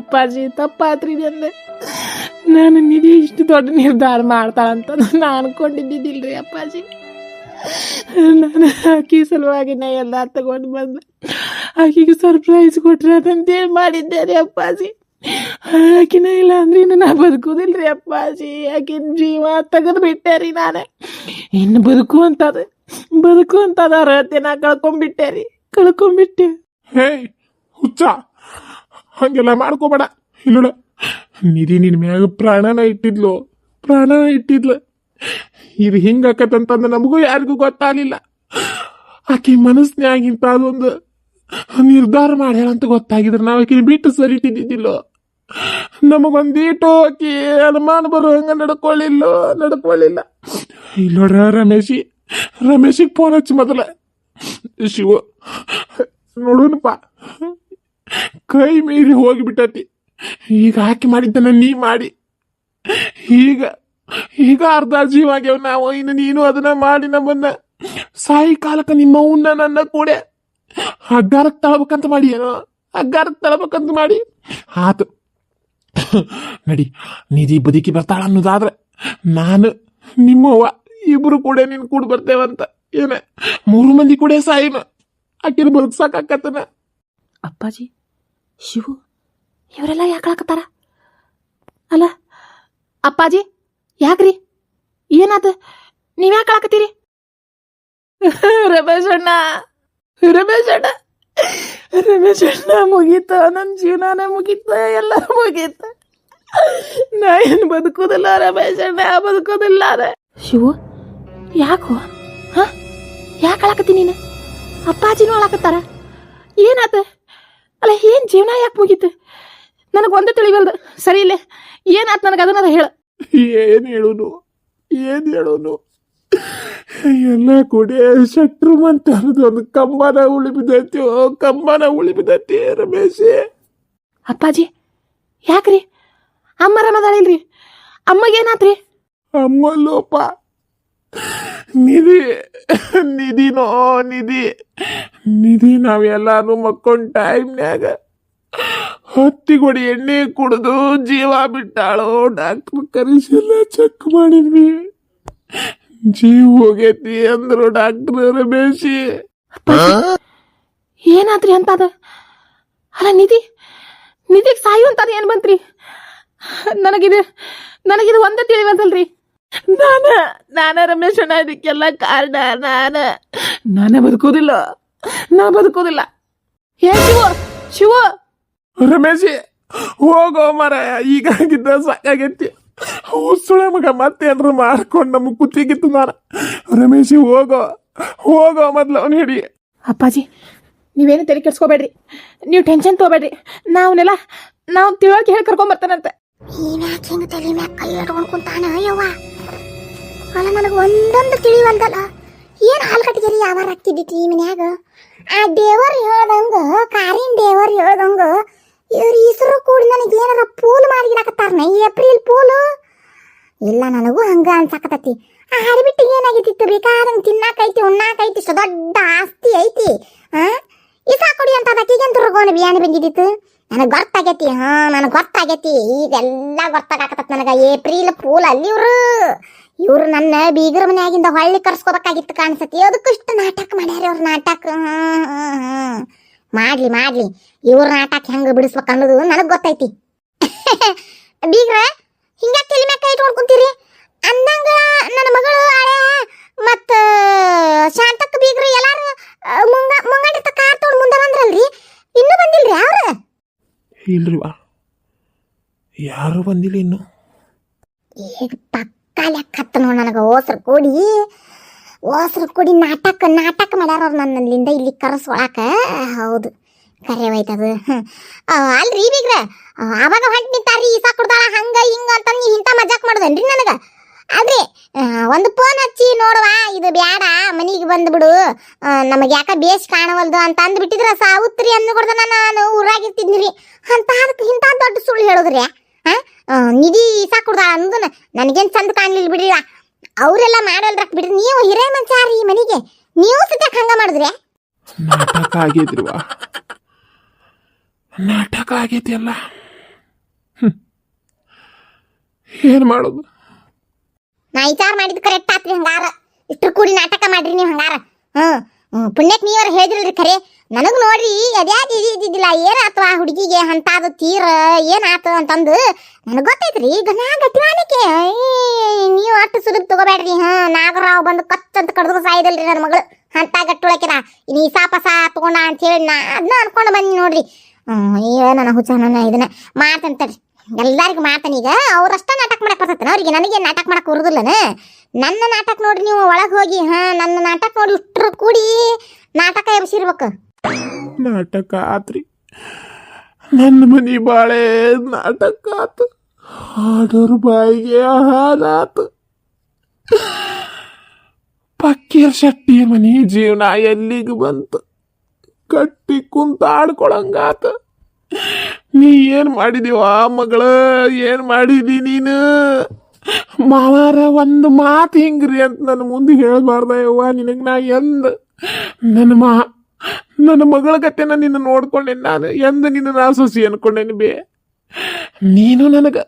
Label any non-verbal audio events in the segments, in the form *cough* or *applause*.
ಅಪ್ಪಾಜಿ ತಪ್ಪಾತ್ರಿ ಅಂದೆ ನಾನು ನಿಧಿ ಇಷ್ಟು ದೊಡ್ಡ ನಿರ್ಧಾರ ಮಾಡ್ತಾಳಂತ ನಾನು ಅನ್ಕೊಂಡಿದ್ದಿದ್ದಿಲ್ರಿ ಅಪ್ಪಾಜಿ. ನಾನು ಆಕೆ ಸಲುವಾಗಿ ನಾ ಎಲ್ಲ ತಗೊಂಡು ಬಂದೆ. ಆಕೆಗೆ ಸರ್ಪ್ರೈಸ್ ಕೊಟ್ರೆ ಅದಂತೇಳಿ ಮಾಡಿದ್ದೆ ರೀ ಅಪ್ಪಾಜಿ. ಆಕಿನ ಇಲ್ಲ ಅಂದ್ರೆ ಇನ್ನು ನಾ ಬದುಕುದಿಲ್ರಿ ಅಪ್ಪಾಜಿ. ಆಕಿನ ಜೀವ ತೆಗೆದು ಬಿಟ್ಟೆ ರೀ ನಾನೇ. ಇನ್ನು ಬದುಕು ಅಂತದ ಬದುಕು ಅಂತದ ಅರ್ಹತೆ ನಾ ಕಳ್ಕೊಂಡ್ಬಿಟ್ಟೆ ರೀ ಕಳ್ಕೊಂಡ್ಬಿಟ್ಟೆ. ಹೇ ಹುಚ್ಚ. ಹಂಗೆಲ್ಲ ಮಾಡ್ಕೋಬೇಡ. ಇಲ್ಲೋಡ ನಿಧಿ ನಿನ್ ಮ್ಯಾಗ ಪ್ರಾಣನ ಇಟ್ಟಿದ್ಲು. ಪ್ರಾಣನ ಇಟ್ಟಿದ್ಲು. ಇದು ಹಿಂಗಾಕತ್ತಂತಂದು ನಮಗೂ ಯಾರಿಗೂ ಗೊತ್ತಾಗಲಿಲ್ಲ. ಆಕೆ ಮನಸ್ಸಿನಾಗಿಂತ ಅದೊಂದು ನಿರ್ಧಾರ ಮಾಡ್ಯಾಳ ಅಂತ ಗೊತ್ತಾಗಿದ್ರೆ ನಾವು ಆಕಿನ ಬಿಟ್ಟು ಸರಿತಿದ್ದಿದ್ದಿಲ್ಲೋ ನಮಗೊಂದೀಟು ಆಕಿ ಅನುಮಾನ ಬರೋ ಹಂಗ ನಡ್ಕೊಳ್ಳಿಲ್ಲೋ, ನಡ್ಕೊಳ್ಳಿಲ್ಲ. ಇಲ್ಲ ನೋಡ್ರ ರಮೇಶಿ, ರಮೇಶಿಗೆ ಫೋನ್ ಹಚ್ಚಿ ಮೊದಲ. ಶಿವ, ನೋಡುನಪ್ಪ. ಕೈ ಮೀರಿ ಹೋಗಿಬಿಟ್ಟತಿ. ಈಗ ಹಾಕಿ ಮಾಡಿದ್ದನ್ನ ನೀ ಮಾಡಿ. ಈಗ ಈಗ ಅರ್ಧ ಜೀವ ನಾವು. ಇನ್ನು ನೀನು ಅದನ್ನ ಮಾಡಿ ನಮ್ಮನ್ನ. ಸಾಯಿ ಕಾಲಕ್ಕೆ ನಿಮ್ಮವನ್ನ ನನ್ನ ಕೂಡ. ಹಗ್ಗಾರಕ್ಕೆ ತಳಬೇಕಂತ ಮಾಡಿ ಏನೋ. ಹಗ್ಗಾರಕ್ಕೆ ತಳಬೇಕಂತ ಮಾಡಿ. ಆತು. ನಡಿ, ನಿಧಿ ಬದುಕಿ ಬರ್ತಾಳ ಅನ್ನೋದಾದ್ರೆ ನಾನು ನಿಮ್ಮವ್ವ ಇಬ್ರು ಕೂಡ ನಿನ್ ಕೂಡ ಬರ್ತೇವಂತ. ಏನ, ಮೂರು ಮಂದಿ ಕೂಡ ಸಾಯಿನ. ಆಕಿನ ಬದುಕ್ಸಾಕತ್ತನ ಅಪ್ಪಾಜಿ ಶಿವು ಇವರೆಲ್ಲ ಯಾಕಳಕತ್ತಾರ ಅಲ್ಲ ಅಪ್ಪಾಜಿ ಯಾಕ್ರಿ? ಏನಾತ ನೀವ್ ಯಾಕೆ ಅಳಕತ್ತೀರಿ? *laughs* ರಮೇಶ್ ಅಣ್ಣ ರಮೇಶ್ ಅಣ್ಣ ರಮೇಶ್ ಅಣ್ಣ ಮುಗೀತ ನನ್ನ ಜೀವನನೇ ಮುಗೀತ ಎಲ್ಲ ಮುಗೀತ. ನಾ ಏನು ಬದುಕೋದಿಲ್ಲ ರಮೇಶ್ ಅಣ್ಣ ಬದುಕೋದಿಲ್ಲ ಶಿವು ಯಾಕೋ? ಹಾ? ಯಾಕೆ ಅಳಕತ್ತಿ ನೀನು? ಅಪ್ಪಾಜಿನೂ ಅಳಕತ್ತಾರ? ಏನಾತ ಅಲ್ಲ ಏನ್ ಜೀವನ ಯಾಕೆ ಮುಗೀತು? ನನಗೆ ಒಂದು ತಿಳಿವಲ್ದು. ಸರಿ ಇಲ್ಲೇ. ಏನಾಯ್ತು ನನಗೆ ಅದನ್ನ ಹೇಳ. ಏನ್ ಹೇಳುನು? ಏನ್ ಹೇಳುನು? ಎಲ್ಲ ಕೂಡ ಶಟ್ರು ಅಂತ ಒಂದು ಕಂಬನ ಉಳಿಬಿದೈತಿ ಓ ಕಂಬನ ಉಳಿಬಿದೈತಿ ರಮೇಶ. ಅಪ್ಪಾಜಿ ಯಾಕ್ರಿ? ಅಮ್ಮ ರಮದಾಳಿಲ್ರಿ ಅಮ್ಮಗೇನಾತ್ರಿ ಅಮ್ಮಲ್ಲೋಪ. ನಿಧಿ ನಿಧಿನೋ ನಿಧಿ ನಿಧಿ ನಾವೆಲ್ಲಾರು ಮಕ್ಕೊಂಡ್ ಟೈಮ್ನ್ಯಾಗ ಹೊತ್ತಿಗೊಡಿ ಎಣ್ಣೆ ಕುಡಿದು ಜೀವ ಬಿಟ್ಟಾಳೋ ಡಾಕ್ಟರ್ ಎಲ್ಲ ಚೆಕ್ ಮಾಡಿದ್ವಿ. ಜೀವ ಹೋಗೈತಿ ಅಂದ್ರು ಡಾಕ್ಟರ್ ರಮೇಶಿ ಏನಾದ್ರಿ ಅಂತದ? ಅಲ್ಲ, ನಿಧಿ, ನಿಧಿಗೆ ಸಾಯು ಅಂತದ ಏನ್ ಬಂತ್ರಿ? ನನಗಿದು ನನಗಿದು ಒಂದೇ ತಿಳಿವಲ್ದಲ್ರಿ. ನಾನ ನಾನ ರಮೇಶ್ ಅಣ್ಣ ಇದಕ್ಕೆಲ್ಲ ಕಾರಣ ನಾನ. ನಾನೇ ಬದುಕೋದಿಲ್ಲ ನಾ ಬದುಕೋದಿಲ್ಲ ಏ ಶಿವ ಶಿವ. ರಮೇಶಿ ಹೋಗೋ ಮರ ಈಗಾಗಿದ್ದ ಸಾಕಾಗೈತಿ. ಉಸುಳೆ ಮಗ ಮತ್ತೇನ್ರ ಮಾಡ್ಕೊಂಡು ನಮಗೆ ಕುತ್ತಿಗಿತ್ತು ನಾನು ರಮೇಶಿ ಹೋಗೋ ಹೋಗೋ ಮೊದ್ಲು ಅವ್ನು ಹಿಡಿ. ಅಪ್ಪಾಜಿ ನೀವೇನು ತಲೆ ಕೆಡ್ಸ್ಕೋಬೇಡ್ರಿ. ನೀವು ಟೆನ್ಷನ್ ತಗೋಬೇಡ್ರಿ. ನಾವನ್ನೆಲ್ಲ ನಾವು ತಿಳುವಳಿಕೆ ಹೇಳಿ ಕರ್ಕೊಂಬರ್ತಾನಂತೆ. ಇವ್ಯಾಕೆ ಹಿಂಗ ತಲೆ ಮ್ಯಾಗ ಕೈ ಕುಂತಾನ ಯವ್ವ? ಅಲ್ಲ, ನನಗೆ ಒಂದೊಂದು ತಿಳಿವಲ್ದಲ್ಲ ಏನ್ ಹಾಲ್ ಕಟ್ಟಿಗೆರಿ ಯಾವಾರ ಆಗ್ತಿದ್ದಿತ್ತು ಈ ಮನ್ಯಾಗ? ಆ ದೇವರ್ ಹೇಳ್ದಂಗ, ಕಾರಿನ ದೇವರ್ ಹೇಳ್ದಂಗ, ಇವ್ರ ಹೆಸರು ಕೂಡಿ ನನಗೆ ಏನಾರ ಪೂಲ್ ಮಾಡಿಗಿಡಕತ್ತಾರನ ಈ ಏಪ್ರಿಲ್ ಪೂಲು? ಇಲ್ಲ, ನನಗೂ ಹಂಗ ಅನ್ಸಾಕತತಿ ಆ ಹರಿಬಿಟ್ಟು ಏನಾಗಿದ್ದಿತ್ತು? ಬೇಕಾದಂಗ ತಿನ್ನಾಕೈತಿ, ಉಣ್ಣಾಕೈತಿ, ಇಷ್ಟು ದೊಡ್ಡ ಆಸ್ತಿ ಐತಿ, ಆ? ಇಸಾ ಕೊಡಿ ಅಂತ ಅದಕ್ಕಿಗೆಂತ ರುಗೋನ ಬಿಯಾನಿ ಬಂದಿದ್ದಿತ್ತು? ನನಗೆ ಗೊತ್ತಾಗೈತಿ, ಹಾ, ನನಗೆ ಗೊತ್ತಾಗೈತಿ. ಈಗೆಲ್ಲ ಗೊತ್ತಾಗತ್ತ ನನಗೆ. ಏಪ್ರಿಲ್ ಪೂಲ್ ಅಲ್ಲಿ ಇವ್ರು. ಇವ್ರು ನನ್ನ ಬೀಗರ ಮನೆಯಾಗಿಂದ ಹೊಳ್ಳಿ ಕರ್ಸ್ಕೋಬೇಕಾಗಿತ್ತು ಕಾಣಿಸತಿ. ಅದಕ್ಕೂ ಇಷ್ಟು ನಾಟಕ ಮಾಡ್ಯಾರ ಇವ್ರ ನಾಟಕ. ಮಾಡ್ಲಿ ಮಾಡ್ಲಿ. ಇವ್ರ ನಾಟಕ ಹೆಂಗೆ ಬಿಡಿಸ್ಬೇಕು ಅನ್ನೋದು ನನಗೆ ಗೊತ್ತೈತಿ. *laughs* ಬೀಗ್ರ ಹಿಂಗೆ ತಲೆ ಮ್ಯಾಗ ಕೈ ಇಟ್ಕೊಂಡ್ ಕುಂತೀರಿ? ಅಂದಂಗ ನನ್ನ ಮಗಳು ಹಳೆ. ಮತ್ತ ಶಾಂತಕ್ಕ ಬೀಗ್ರ ಎಲ್ಲಾರು ಮುಂಗ ಮುಂಗಡಿರ್ತ ಕಾರ್ ಇನ್ನು ಮುಂದೆ ಯಾರು ಬಂದಿಲ್ರಿ ಅವ್ರು? ಇಲ್ರಿವಾ ಯಾರು ಬಂದಿಲ್ಲ ಇನ್ನು? ಈಗ ಪಕ್ಕ ಲೆಕ್ಕತ್ತ ನೋಡಿ ನನಗೆ ಓಸ್ರು ಕೂಡಿ. ಓಸ್ರು ಕೂಡಿ ನಾಟಕ ನಾಟಕ ಮಾಡ್ಯಾರ ಅವ್ರು ನನ್ನಲ್ಲಿಂದ ಇಲ್ಲಿ ಕರೆಸ್ಕೊಳಕ ಹೌದು. ಕರೆ ಹೋಯ್ತದು. ಅಲ್ರಿ ಬೀಗ್ರ ಅವಾಗ ಹೊಂಟ್ ನಿಂತಾರ್ರಿ ಈಸಾ ಕುಡ್ದಾಳ ಹಂಗ ಹಿಂಗ ಅಂತ ನೀ ಇಂಥ ಮಜಾಕ್ ಮಾಡೋದನ್ರಿ ನನಗ? ಅಲ್ರಿ ಆ, ಒಂದು ಫೋನ್ ಹಚ್ಚಿ ನೋಡುವ ಇದು ಬ್ಯಾಡ ಮನಿಗೆ ಬಂದ್ಬಿಡು. ನಮಗೆ ಯಾಕ ಬೇಸ್ ಕಾಣವಲ್ದು ಅಂತ ಅಂದ್ಬಿಟ್ಟಿದ್ರ ಸಾವುತ್ರಿ ಅಂದ್ಕೊಡ್ದ ನಾನು ಊರಾಗಿರ್ತಿದ್ನಿರಿ. ಅಂತ ಅದಕ್ಕೆ ಇಂಥ ದೊಡ್ಡ ಸುಳ್ಳು ಹೇಳೋದ್ರಿ ನಿಧಿ ಸಾಕುಡ್ದ ಅಂದನ ನನಗೇನ್ ಚಂದ ಕಾಣಲಿಲ್ಲ ಬಿಡ್ರಿ ಅವರೆಲ್ಲ ಮಾಡಲ್ರಕ್ ಬಿಡ್ರಿ. ನೀವು ಹಿರೇ ಮಂಚಾರಿ ಮನೆಗೆ. ನೀವು ಸತ್ಯ ಹಂಗ ಮಾಡಿದ್ರೆ ನಾಟಕ ಆಗೈತ್ರಿವಾ ನಾಟಕ ಆಗೈತಿ ಅಲ್ಲ ಏನು ಮಾಡೋದು? ನಾ ವಿಚಾರ ಮಾಡಿದ್ ಕರೆಕ್ಟ್ ಆತ್ರಿ ಹಂಗಾರ. ಇಷ್ಟ್ರು ಕೂಡಿ ನಾಟಕ ಮಾಡ್ರಿ ನೀವು ಹಂಗಾರ. ಹ್ಞೂ ಪುಣ್ಯಕ್ಕೆ ಪುಣ್ಯಕ್ ನೀವ್ರ ಹೇಳಿದ್ರಿ ಖರೆ. ನನಗೆ ನೋಡ್ರಿ ಅದ್ಯಾಕೆ ಇದು ಇದ್ದಿದ್ದಿಲ್ಲ ಏನಾತು ಆ ಹುಡುಗಿಗೆ ಅಂತಾದು ತೀರ, ಏನಾತು ಅಂತಂದು. ನನಗೆ ಗೊತ್ತೈತ್ರಿ ಗನ ಗಟ್ಟಿವಾನಿಕೆ ನೀವು ಅಷ್ಟು ಸುಲಭ ತಗೋಬೇಡ್ರಿ ಹಾ ನಾಗರಾವ್ ಬಂದು ಕಚ್ಚಂತ ಕಡ್ದು ಸಾಯಿದಲ್ರಿ ನನ್ನ ಮಗಳು. ಅಂತ ಗಟ್ಟುಳಕಿರ ನೀ ಸಾಪಸ ತಗೊಂಡ ಅಂತ ಹೇಳಿ ನಾ ಅದನ್ನ ಅನ್ಕೊಂಡು ಬನ್ನಿ ನೋಡ್ರಿ. ಏ ನನ್ನ ಹುಚ್ಚ, ನನ್ನ ಇದನ್ನ. ಮಾಡ್ತಂತರಿ ಎಲ್ಲರಿಗೂ ಮಾಡ್ತಾನೆ ಈಗ. ಅವ್ರಷ್ಟ ನಾಟಕ ಮಾಡಕ್ ಬರ್ತೈತೆ ಅವ್ರಿಗೆ ನನಗೆ ನಾಟಕ ಮಾಡಕ್ ಬರುದಿಲ್ಲನ? ನನ್ನ ನಾಟಕ ನೋಡಿ ನೀವು ಒಳಗೆ ಹೋಗಿ, ಹಾ, ನನ್ನ ನಾಟಕ ನೋಡಿ ಇಷ್ಟ್ರು ಕೂಡಿ ನಾಟಕ ಎಬ್ಸಿರ್ಬೇಕು. ನಾಟಕ ಆತ್ರಿ. ನನ್ನ ಮನಿ ಬಾಳೆ ನಾಟಕ ಆತು. ಹಾಡೋರು ಬಾಯಿಗೆ ಆತು. ಪಕ್ಕೀರ್ ಶೆಟ್ಟಿ ಮನಿ ಜೀವನ ಎಲ್ಲಿಗೆ ಬಂತು? ಕಟ್ಟಿ ಕುಂತ ಆಡ್ಕೊಳಂಗಾತ. ನೀ ಏನ್ ಮಾಡಿದೀವ ಮಗಳ? ಏನ್ ಮಾಡಿದಿ ನೀನು? ಮಾವಾರ, ಒಂದು ಮಾತು ಹಿಂಗ್ರಿ ಅಂತ ನನ್ನ ಮುಂದೆ ಹೇಳಬಾರ್ದ ಯವ್ವ. ನಿನಗೆ ನಾ ಎಂದ? ನನ್ನ ಮಾ ನನ್ನ ಮಗಳ ಕತೆನ ನಿನ್ನ ನೋಡ್ಕೊಂಡೆ ನಾನು. ಎಂದು ನಿನ್ನ ನಾ ಸೊಸಿ ಅನ್ಕೊಂಡೇನಿ ಬೇ? ನೀನು ನನಗ,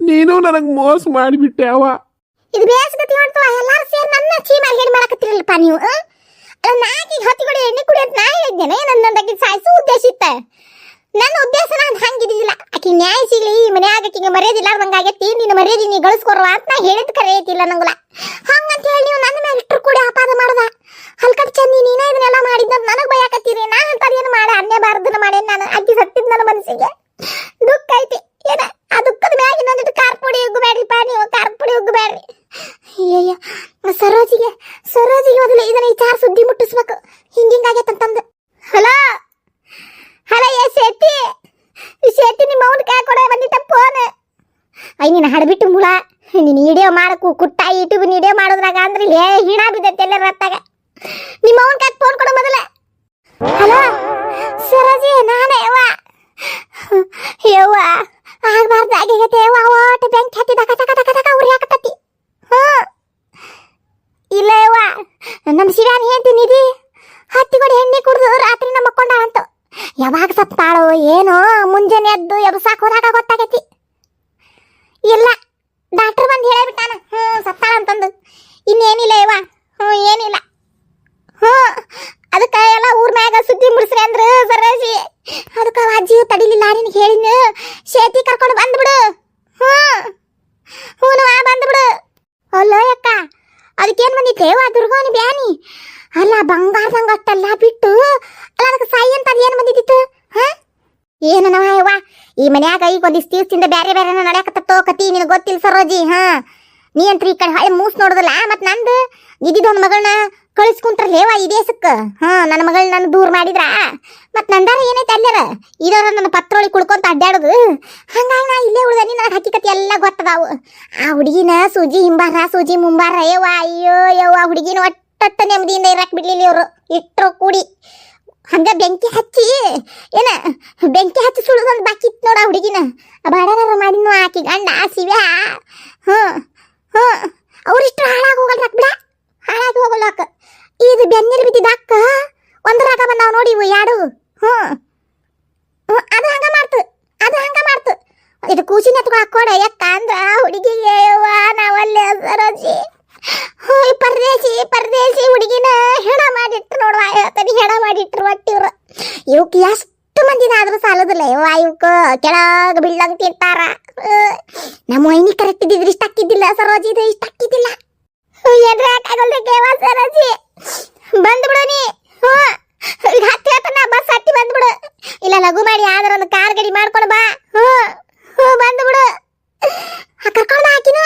ನೀನು ನನಗೆ ಮೋಸ ಮಾಡಿಬಿಟ್ಟೆ ಅವ ಇದು ಬೇಸಗತಿ ಹೊಡ್ತವ ಎಲ್ಲಾರು ಸೇರಿ ನನ್ನ ಚೀಮಾಲ್ ಹೇಳಿ ಮಾಡಕತ್ತಿರಲ್ಲಪ್ಪ ನೀವು ನಾಕಿ ಹೊತ್ತಿಗೊಡಿ ಎಣ್ಣೆ ಕುಡಿ ಅಂತ ನಾ ಹೇಳಿದ್ದೇನೆ. ನನ್ನ ಸಾಯಿಸು ಉದ್ದೇಶ ನನ್ನ ಉದ್ದೇಶನ ನಾನು ಹಂಗಿದ್ದಿಲ್ಲ ಆಕಿ ನ್ಯಾಯ ಸಿಗ್ಲಿ, ಈ ಮನ್ಯಾಗ ಆಕಿಗೆ ಮರ್ಯಾದಿಲ್ಲ ಆಗೈತಿ ನಿನ್ನ ಮರ್ಯಾದೆ ನೀ ಗಳಿಸ್ಕೊರ್ವ ಅಂತ ಹೇಳಿದ್ ಕರೆ ಐತಿಲ್ಲ ಹಂಗಂತ ಹೇಳಿ ನೀವು ನನ್ನ ಮೇಲೆ ಇಟ್ಟರು ಕೂಡ ಅಪಾದ ಮಾಡದ ಹಲ್ಕಟ್ ಚಂದಿ ನೀನೇ ಇದನ್ನೆಲ್ಲ ಮಾಡಿದ್ದ ನನಗ್ ಭಯಕತ್ತೀರಿ ನಾ ಅಂತದೇನು ಮಾಡ ಅನ್ಯ ಬಾರದನ್ನ ಮಾಡೇನ್ ನಾನು ಅಕ್ಕಿ ಸತ್ತಿದ್ ನನ್ನ ಮನಸ್ಸಿಗೆ ದುಃಖ ಐತಿ ಏನ ಆ ದುಃಖದ ಮ್ಯಾಗ ಇನ್ನೊಂದಿಟ್ಟು ಖಾರ ಪುಡಿ ಉಗ್ಬೇಡ್ರಿಪ್ಪ ನೀವು ಖಾರ ಪುಡಿ ಉಗ್ಬೇಡ್ರಿ ಅಯ್ಯಯ್ಯ ಸರೋಜಿಗೆ ಸರೋಜಿಗೆ ಮೊದಲು ಇದನ್ನ ವಿಚಾರ ಸುದ್ದಿ ಮುಟ್ಟಿಸ್ಬೇಕು ಹಿಂಗಿಂಗಾಗೈತಂತಂದು ಹಲೋ ಹಲೋ ಏ ಶೆಟ್ಟಿ ಈ ಶೆಟ್ಟಿ ನಿಮ್ಮ ಅವ್ನ ಕೈ ಕೊಡ ಬಂದಿತ್ತ ಫೋನ್ ಐ ನೀನು ಹಡಬಿಟ್ಟು ಮುಳ. ನೀನು ವಿಡಿಯೋ ಮಾಡಕು ಕುಟ್ಟ ಯೂಟ್ಯೂಬ್ ವಿಡಿಯೋ ಮಾಡೋದ್ರಾಗ ಅಂದ್ರೆ ಲೇ ಹಿಣ ಬಿದ್ದೈತೆ ಎಲ್ಲ ರತ್ತಾಗ ನಿಮ್ಮ ಅವನ ಕೈ ಫೋನ್ ಕೊಡ ಮೊದಲ. ಹಲೋ? ಸರಜಿ, ನಾನೇ ಯವ್ವ. ಯವ್ವ ಆಗ್ಬಾರ್ದು ಆಗೈತೆ ಯವ್ವ ಓಟ್ ಬೆಂಕಿ ಹತ್ತಿ ದಕ ದಕ ದಕ ದಕ ಉರಿ ಹಾಕತ್ತತಿ ಹಾ ಇಲ್ಲ ಯವ್ವ ನಮ್ಮ ಶಿವ್ಯಾನ ಹೇಳ್ತಿ ನಿಧಿ ಹತ್ತಿಗೊಡಿ ಎಣ್ಣೆ ಕುಡ್ದು ರಾತ್ರಿ ನಮ್ಮ ಮಕ್ಕೊಂಡ ಅಂತ ಯಾವಾಗ ಸತ್ತಾಳೋ ಏನೋ ಮುಂಜಾನೆ ಎದ್ದು ಎಬ್ಸಾಕ್ ಹೋದಾಗ ಗೊತ್ತಾಗೈತಿ ಇಲ್ಲ ಡಾಕ್ಟರ್ ಬಂದು ಹೇಳಿಬಿಟ್ಟಾನ ಹ್ಞೂ ಸತ್ತಾಳ ಅಂತಂದು ಇನ್ನೇನಿಲ್ಲ ಯವ್ವ ಹ್ಞೂ ಏನಿಲ್ಲ ಹ್ಞೂ ಅದಕ್ಕೆ ಎಲ್ಲ ಊರ್ ಮ್ಯಾಗ ಸುದ್ದಿ ಮುಡ್ಸ್ರಿ ಅಂದ್ರ ಸರೋಜಿ ಅದಕ್ಕೆ ಅಜ್ಜಿ ತಡಿಲಿಲ್ಲ ನಿನಗೆ ಹೇಳಿನ ಶೇತಿ ಕರ್ಕೊಂಡು ಬಂದ್ಬಿಡು ಹ್ಞೂ ಹ್ಞೂ ಆ ಬಂದ್ಬಿಡು ಅಲ್ಲೋ ಯಕ್ಕ ಅದಕ್ಕೇನ್ ಬಂದಿತ್ತೆ ವಾ ದುರ್ಗಾನಿ ಬ್ಯಾನಿ ಅಲ್ಲ ಬಂಗಾರದಂಗ ಅಷ್ಟೆಲ್ಲ ಬಿಟ್ಟು ಅಲ್ಲ ಅದಕ್ಕೆ ಸಾಯಿ ಅಂತ ಅದೇನು ಬಂದಿದ್ದಿತ್ತು ಹಾ ಏನು ನವ ಯವ್ವ? ಈ ಮನ್ಯಾಗ ಈಗ ಒಂದಿಷ್ಟು ದಿವಸದಿಂದ ಬ್ಯಾರೆ ಬೇರೆ ನಡೆಯಕತ್ತೋ ಕತಿ ನಿನಗೆ ಗೊತ್ತಿಲ್ಲ ಸರೋಜಿ, ಹಾ? ನೀ ಅಂತ್ರಿ ಈ ಕಡೆ ಹಳೆ ಮೂಸ್ ನೋಡುದಿಲ್ಲ ಮತ್ತೆ ನಂದು? ಇದ್ದಿದ್ದು ಒಂದು ಮಗಳನ್ನ ಲೇವಾ ಲೇವ ಈ ದೇಶಕ್ಕೆ? ಹಾ ನನ್ನ ಮಗಳನ್ನ ನನ್ನ ದೂರ ಮಾಡಿದ್ರ? ಮತ್ತೆ ನಂದಾರ ಏನೈತೆ ಅಲ್ಲಾರ ಇದರ ನನ್ನ ಪತ್ರೊಳಿ ಕುಡ್ಕೊಂತ ಅಡ್ಡಾಡೋದು ಹಂಗಾಗಿ ನಾ ಇಲ್ಲೇ ಉಳ್ದ ನನಗೆ ಹಕ್ಕಿಕತಿ ಎಲ್ಲ ಗೊತ್ತದಾವು. ಆ ಹುಡುಗಿನ ಸೂಜಿ ಹಿಂಬಾರ, ಸೂಜಿ ಮುಂಬಾರ, ಯವ್ವ, ಅಯ್ಯೋ, ಯವ್ವ ಹುಡುಗಿನ ಒಟ್ಟಟ್ಟ ನೆಮ್ಮದಿಯಿಂದ ಇರಕ್ ಬಿಡ್ಲಿಲ್ಲ ಇವರು ಇಟ್ಟರು ಕೂಡಿ. ಹಂಗ ಬೆಂಕಿ ಹಚ್ಚಿ, ಏನ ಬೆಂಕಿ ಹಚ್ಚಿ ಸುಳಿದೊಂದು ಬಾಕಿ ಇತ್ತು ನೋಡ ಹುಡುಗಿನ. ಬಾಡನಾರ ಮಾಡಿ ಆಕಿ ಗಂಡ, ಶಿವ್ಯ. ಹ್ಞೂ ಹ್ಞೂ ಅವ್ರಿಷ್ಟು ಹಾಳಾಗಿ ಹೋಗಲ್ ಬಿಡ. ಹಾಳಾಗಿ ಹೋಗಲ್ರಾಕ ಇದು ಬೆನ್ನಿಲ್ ಬಿದ್ದಿದ್ದ ಅಕ್ಕ. ಒಂದ್ರಾಗ ಬಂದಾವ ನೋಡಿ ಇವು ಯಾಡು. ಹ್ಞೂ ಅದು ಹಂಗ ಮಾಡ್ತು. ಅದು ಹಂಗ ಮಾಡ್ತು. ಇದು ಕೂಸಿನ ಹಾಕೋಡ ಯಾಕ ಅಂದ್ರ ಹುಡುಗಿಗೆ ಯವ್ವ ನಾವಲ್ಲೇ ಸರೋಜಿ ಹೋಯ್ ಪರದೇಶಿ ಪರದೇಶಿ ಹುಡುಗಿನ ಹೆಣ ಮಾಡಿಟ್ರು ನೋಡುವ ಹೇಳ್ತಾನೆ ಹೆಣ ಮಾಡಿಟ್ರು ಒಟ್ಟಿವ್ರು ಇವಕ್ಕೆ ಎಷ್ಟು ಮಂದಿನ ಆದ್ರೂ ಸಾಲದಿಲ್ಲ. ಯವ್ವ ಇವಕ್ಕ ಕೆಳಗ ತಿಂತಾರ ನಮ್ಮ ವೈನಿ ಕರೆಕ್ಟ್ ಇದ್ದಿದ್ರೆ ಇಷ್ಟ ಹಾಕಿದ್ದಿಲ್ಲ ಸರೋಜಿ ಇದು ಇಷ್ಟ ಹಾಕಿದ್ದಿಲ್ಲ ಏನ್ರ ಹಾಕಾಗಲ್ರಿ ಕೇವ ಸರೋಜಿ? ಬಂದ್ಬಿಡು ನೀ. ಹ್ಞೂ ಹತ್ತಿ ಹೇಳ್ತಾನ ಬಸ್ ಹತ್ತಿ ಬಂದ್ಬಿಡು. ಇಲ್ಲ, ಲಘು ಮಾಡಿ, ಆದ್ರೆ ಒಂದು ಕಾರ್ ಗಡಿ ಮಾಡ್ಕೊಂಡು ಬಾ ಹ್ಞೂ ಹ್ಞೂ ಬಂದ್ಬಿಡು ಕರ್ಕೊಂಡು ಹಾಕಿನ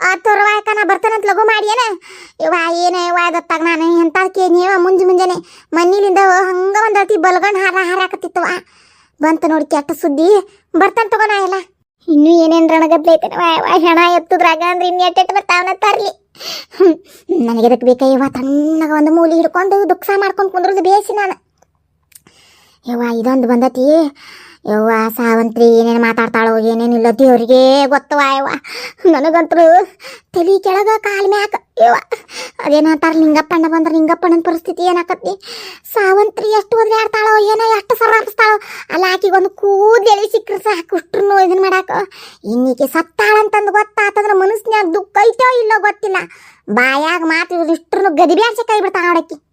ಆ ತೋರ್ವಾಯಕ ನಾ ಬರ್ತಾನಂತ ಲಘು ಮಾಡಿ ಏನ ಇವ ಅದತ್ತಾಗ ನಾನು ಎಂತಕ್ಕೆ ನೀವ ಮುಂಜಿ ಮುಂಜಾನೆ ಮಣ್ಣಿಲಿಂದ ಹಂಗ ಒಂದತಿ ಬಲ್ಗಣ್ ಹಾರ ಹಾರಾಕತ್ತಿತ್ತವ ಬಂತ ನೋಡಿ ಕೆಟ್ಟ ಸುದ್ದಿ. ಬರ್ತಾನ ತಗೋಣ ಎಲ್ಲ. ಇನ್ನೂ ಏನೇನ್ ಐತೆ ಹೆಣ ಎತ್ತುದ್ರಾಗ ಅಂದ್ರೆ ಇನ್ನು ಎಟ್ಟೆಟ್ಟು ಬರ್ತಾವನ ತರ್ಲಿ. ನನಗೆ ಅದಕ್ಕೆ ಬೇಕಾ ತಣ್ಣಗ ಒಂದು ಮೂಲಿ ಹಿಡ್ಕೊಂಡು ದುಃಖ ಮಾಡ್ಕೊಂಡು ಕುಂದ್ರದು ಬೇಸಿ ನಾನು. ಯವ್ವ, ಇದೊಂದು ಬಂದತಿ. ಯವ್ವ, ಸಾವಂತ್ರಿ ಏನೇನು ಮಾತಾಡ್ತಾಳೋ, ಏನೇನಿಲ್ಲ ದೇವ್ರಿಗೆ ಗೊತ್ತವ ಯವ್ವ. ನನಗಂತೂ ತಲಿ ಕೆಳಗ ಕಾಲ ಮ್ಯಾಕ ಯವ್ವ. ಅದೇನಂತಾರ, ಲಿಂಗಪ್ಪಣ್ಣ ಬಂದ್ರೆ ಲಿಂಗಪ್ಪಣ್ಣನ ಪರಿಸ್ಥಿತಿ ಏನಾಕತ್ತಿ? ಸಾವಂತ್ರಿ ಎಷ್ಟು ಒದ್ರಾಡ್ತಾಳೋ ಏನೋ ಎಷ್ಟು ಸರಾಪಿಸ್ತಾಳೋ ಅಲ್ಲ ಆಕಿಗೊಂದು ಕೂದೆಳಿ ಸಿಕ್ಕರೆ ಸಾಕು ಅಷ್ಟ್ರು ಇದನ್ನ ಮಾಡಾಕ. ಇನ್ನೀಕೆ ಸತ್ತಾಳಂತಂದು ಗೊತ್ತಾತಂದ್ರೆ ಮನಸ್ನ್ಯಾಗ ದುಃಖ ಐತೋ ಇಲ್ಲೋ ಗೊತ್ತಿಲ್ಲ. ಬಾಯಾಗ ಮಾತು ಇಷ್ಟ್ರು ಗದಿಬ್ಯಾಡ್ಸಿ ಕೈ ಬಿಡ್ತಾಳ ನೋಡಕ್ಕಿ